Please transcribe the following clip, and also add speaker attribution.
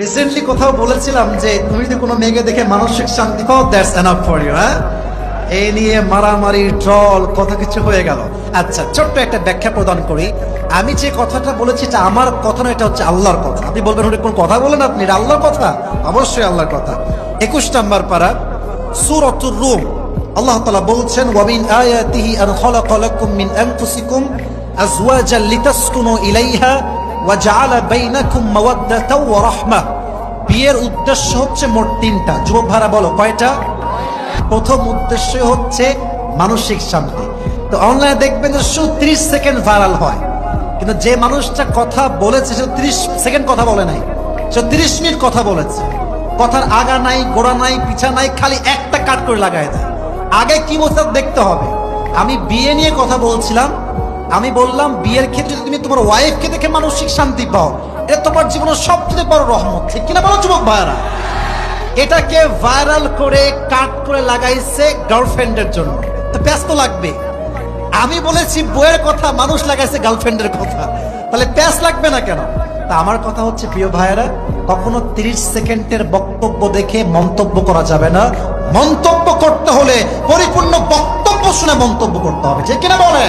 Speaker 1: Recently কোথাও বলেছিলাম যে তুমি যদি কোনো মেয়েকে দেখে মানসিক শান্তি পাও দ্যাটস এনাফ ফর ইউ হ্যাঁ? এই নিয়ে মারামারি, ট্রল কত কিছু হয়ে গেল। আচ্ছা ছোট্ট একটা ব্যাখ্যা প্রদান করি। আমি যে কথাটা বলেছি, এটা আমার কথা এটা হচ্ছে আল্লাহর কথা। আপনি বলবেন ওটা কোন কথা বলেন আপনি? এটা আল্লাহর কথা? অবশ্যই আল্লাহর কথা। একুশ নাম্বার পারা, সুরতুর রুম। আল্লাহ তাআলা বলছেন ওয়ামিন আয়াতিহি আন খালাকা লাকুম মিন আনফুসিকুম আজওয়াজান লিতাসকুনু ইলাইহা বিয়ের উদ্দেশ্য হচ্ছে মোট তিনটা। যুবক ভাড়া বলো, কয়টা? প্রথম উদ্দেশ্য হচ্ছে মানসিক শান্তি। তো অনলাইনে দেখবেন যে শুধু ত্রিশ সেকেন্ড ভাইরাল হয়। কিন্তু যে মানুষটা কথা বলেছে, সে ত্রিশ সেকেন্ড কথা বলে নাই। সে ত্রিশ মিনিট কথা বলেছে। কথার আগা নাই, গোড়া নাই পিছা নাই, খালি একটা কাট করে লাগাই দেয়। আগে কি বলছে তা দেখতে হবে। আমি বিয়ে নিয়ে কথা বলছিলাম আমি বললাম, বিয়ের ক্ষেত্রে তুমি তোমার ওয়াইফকে দেখে মানসিক শান্তি পাও এটা তোমার জীবনের সবচেয়ে বড় রহমত। ঠিক কিনা বলো, যুবক ভাইরা এটাকে ভাইরাল করে কাট করে লাগাইছে গার্লফ্রেন্ডের জন্য। তো ব্যস্ত লাগবে। আমি বলেছি বইয়ের কথা, মানুষ লাগাইছে গার্লফ্রেন্ডের কথা। তাহলে প্যাস লাগবে না কেন? তা আমার কথা হচ্ছে, প্রিয় ভাইয়েরা, কখনো 30 সেকেন্ডের বক্তব্য দেখে মন্তব্য করা যাবে না। মন্তব্য করতে হলে পরিপূর্ণ বক্তব্য শুনে মন্তব্য করতে হবে। যে কিনা বলে